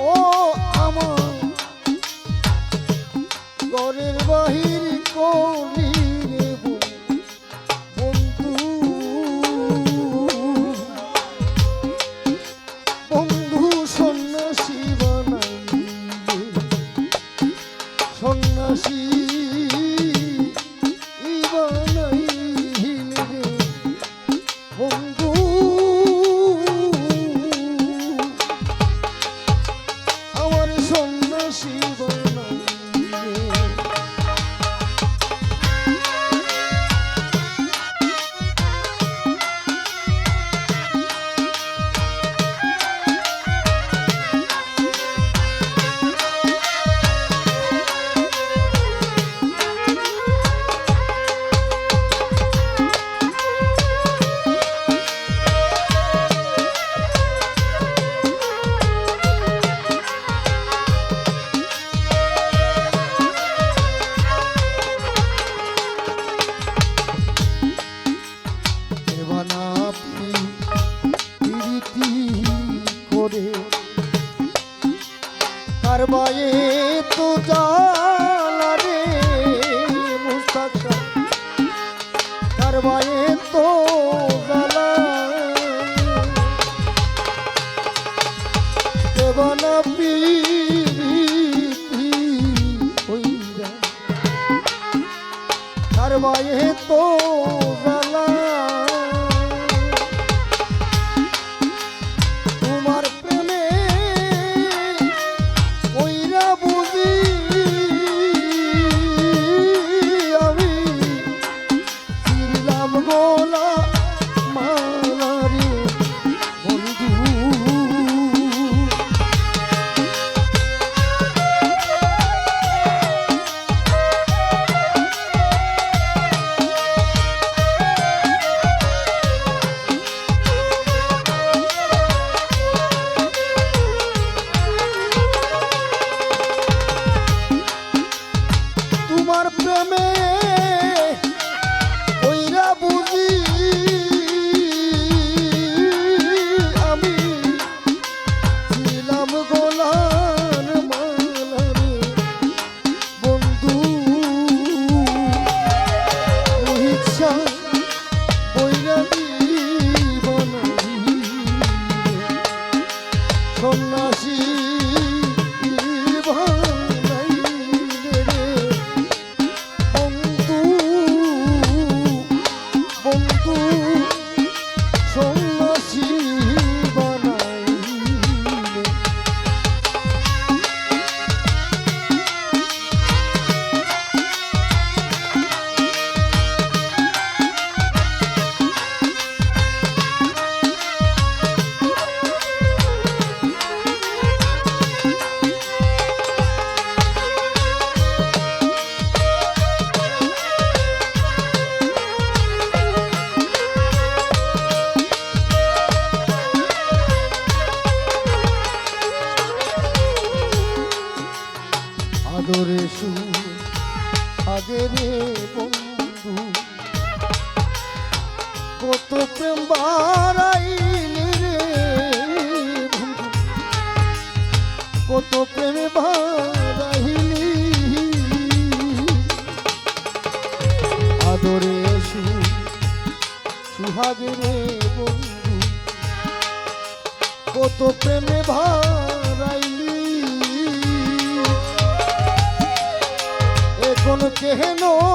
ও আমার ঘরের বাহির কোন বাই তু জালারে মুস্তাকা। কারবাই তো জালা দেবন পি কারবাই তো হেনো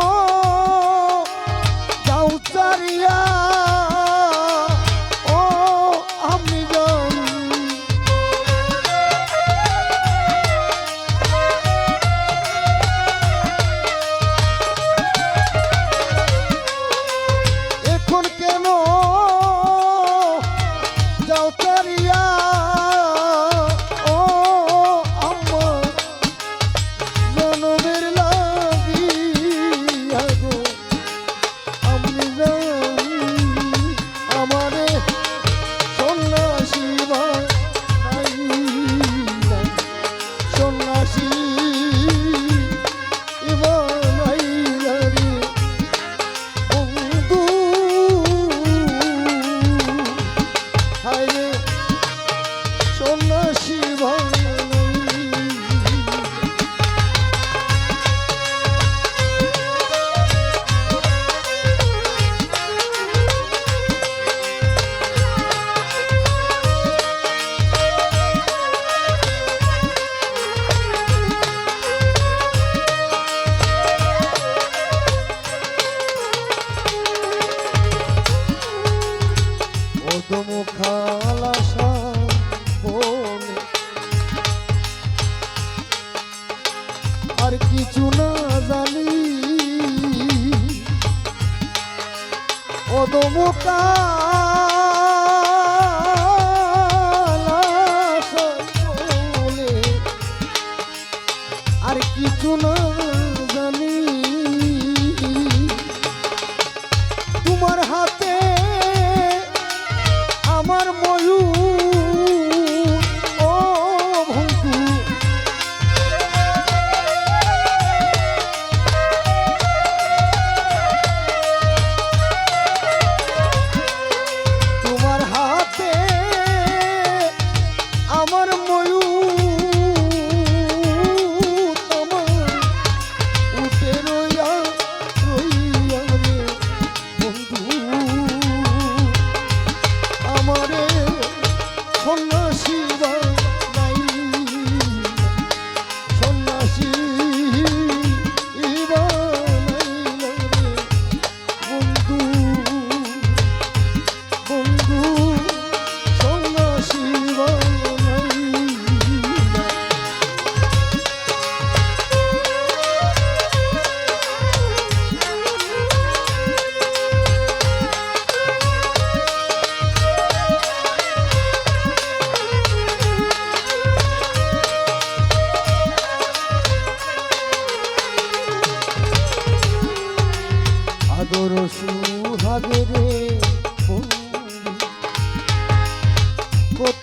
狗